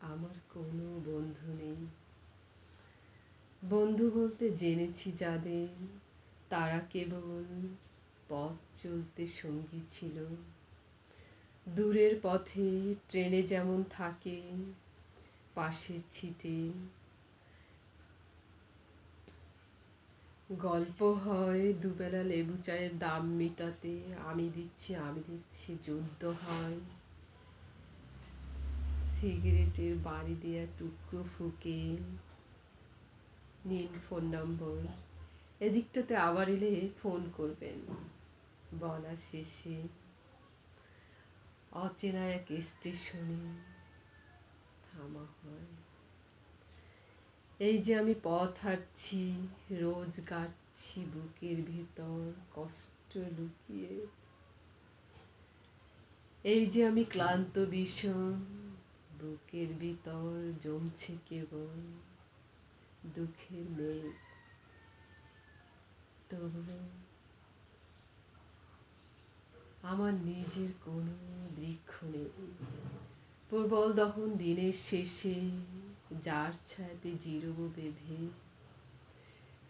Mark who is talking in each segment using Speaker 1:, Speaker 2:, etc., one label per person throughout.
Speaker 1: আমার কোনো বন্ধু নেই। বন্ধু বলতে জেনেছি যাদের, তারা কেবল পথ চলতে সঙ্গী ছিল। দূরের পথে ট্রেনে যেমন থাকে, পাশের ছিটে। গল্প হয়, দুবেলা লেবু চায়ের দাম মেটাতে, আমি দিচ্ছি আমি দিচ্ছি, যুদ্ধ হয়। সিগারেটের বাড়ি দেওয়া টুকরো ফুকে নিন ফোন নম্বর এদিকটাতে আবার এলে ফোন করবেন। বলা শেষে অচেনা এক স্টেশনে থামা হয়। এই যে আমি পথ হাঁটছি, রোজ কাটছি বুকের ভেতর কষ্ট লুকিয়ে। এই যে আমি ক্লান্ত বিষণ বুকের ভিতর জমছে কেবল দুঃখের মেঘ। তবু আমার নিজের কোনো বৃক্ষ নেই। প্রবল দহন দিনের শেষে যার ছায়াতে জিরব বেঁধে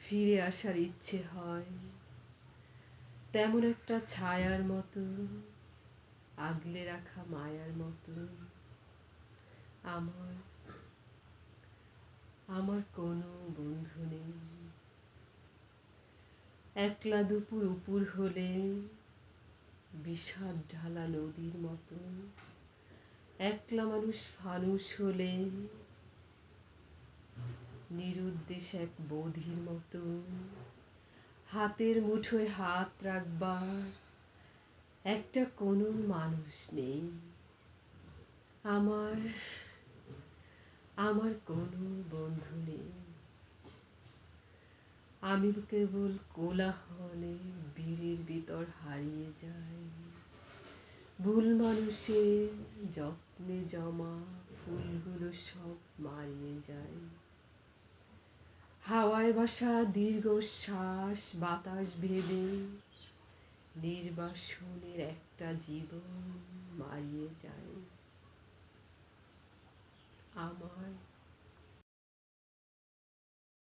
Speaker 1: ফিরে আসার ইচ্ছে হয়, তেমন একটা ছায়ার মতো, আগলে রাখা মায়ার মতো। আমার আমার কোনো বন্ধু নেই। একলা দুপুর উপুর হলে বিষাদ ঢালা নদীর মতো। একলা মানুষ ফানুষ হলে নিরুদ্দেশ এক বোধির মতো। হাতের মুঠোয় হাত রাখবার একটা কোনো মানুষ নেই। আমার আমার কোনো বন্ধু নেই। আমি কেবল কোলাহলে বীরের ভিতর হারিয়ে যাই। ভুল মানুষের যত্নে জমা ফুলগুলো সব মারিয়ে যায় হাওয়ায় বাসা দীর্ঘশ্বাস, বাতাস ভেবে নির্বাসনের একটা জীবন মারিয়ে যায় আমার